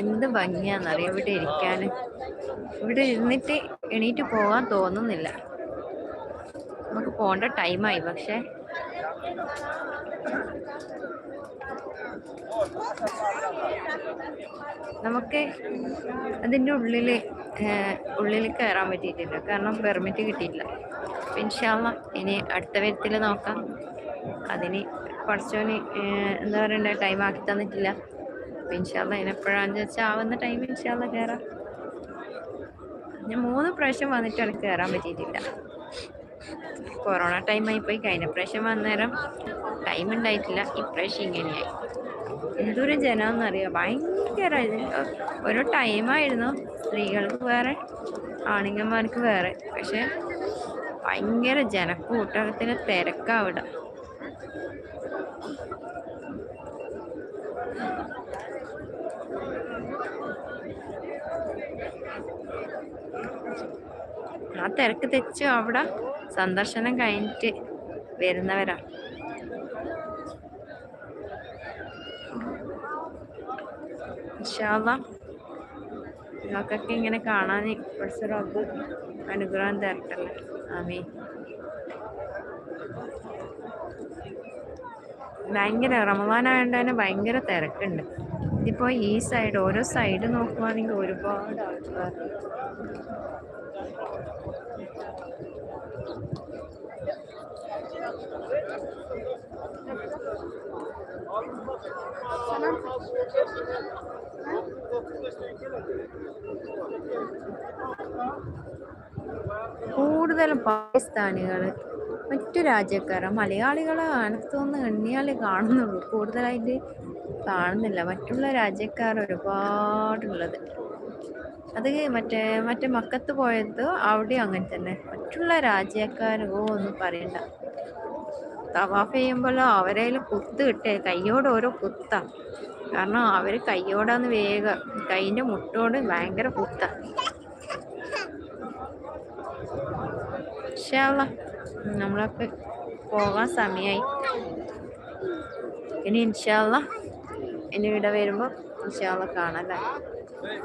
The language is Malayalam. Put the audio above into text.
എന്ത് ഭംഗിയാന്നറിയോ? ഇവിടെ ഇരിക്കാന്. ഇവിടെ ഇരുന്നിട്ട് എണീറ്റ് പോകാൻ തോന്നുന്നില്ല. പോണ്ട ടൈമായി. പക്ഷെ നമുക്ക് അതിന്റെ ഉള്ളിൽ ഉള്ളിൽ കയറാൻ പറ്റിയിട്ടില്ല. കാരണം പെർമിറ്റ് കിട്ടിയിട്ടില്ല. അപ്പം ഇൻഷാല്ല ഇനി അടുത്ത വിധത്തിൽ നോക്കാം. അതിന് കുറച്ചോന് എന്താ പറയണ്ടേ ടൈം ആക്കി തന്നിട്ടില്ല. അപ്പം ഇൻഷാല്ല അതിനെപ്പോഴാണെന്ന് വെച്ചാൽ ആവുന്ന ടൈം ഇൻഷാല്ല കയറാം. ഞാൻ മൂന്ന് പ്രാവശ്യം വന്നിട്ട് എനിക്ക് കയറാൻ പറ്റിയിട്ടില്ല. കൊറോണ ടൈമായി പോയി. കഴിഞ്ഞ പ്രാവശ്യം വന്നേരം ടൈം ഉണ്ടായിട്ടില്ല ഇപ്രാവശ്യം ഇങ്ങനെയായി. എന്തൊരു ജനമെന്നറിയാം ഭയങ്കര ഒരു ടൈമായിരുന്നു സ്ത്രീകൾക്ക് വേറെ ആണുങ്ങന്മാർക്ക് വേറെ. പക്ഷെ ഭയങ്കര ജനക്കൂട്ടത്തിന് തിരക്കാവിടെ. ആ തിരക്ക് തെച്ചു അവിടെ സന്ദർശനം കഴിഞ്ഞിട്ട് വരുന്നവരാ. ഇൻഷാല്ല നിങ്ങൾക്കൊക്കെ ഇങ്ങനെ കാണാൻ കുറച്ച് അനുഗ്രഹം തരട്ടല്ലേ ആമീ ഭയങ്കര റമദാനായതുകൊണ്ട് തന്നെ ഭയങ്കര തിരക്കുണ്ട്. ഇതിപ്പോ ഈ സൈഡ് ഓരോ സൈഡ് നോക്കുവാണെങ്കിൽ ഒരുപാട് ആൾക്കാർ കൂടുതലും പാകിസ്ഥാനികൾ മറ്റു രാജ്യക്കാർ മലയാളികളെ അടുത്തൊന്ന് എണ്ണിയാൽ കാണുന്നുള്ളൂ. കൂടുതലായിട്ട് കാണുന്നില്ല. മറ്റുള്ള രാജ്യക്കാർ ഒരുപാടുള്ളത്. അത് മറ്റേ മറ്റേ മക്കത്ത് പോയത് അവിടെ അങ്ങനെ തന്നെ. മറ്റുള്ള രാജ്യക്കാർ ഓ ഒന്നും പറയണ്ട. തവാഫ് ചെയ്യുമ്പോൾ അവരേൽ കുത്ത് കിട്ടേ. കയ്യോടെ ഓരോ കുത്താ. കാരണം അവർ കയ്യോടാന്ന് വേഗം കൈന്റെ മുട്ടോട് ഭയങ്കര കുത്ത. നമ്മളൊക്കെ പോകാൻ സമയമായി ഇനി ഇൻഷാല്ല ഇനി ഇവിടെ വരുമ്പോൾ ഇൻഷാള്ള കാണാം അല്ലേ മോളെ.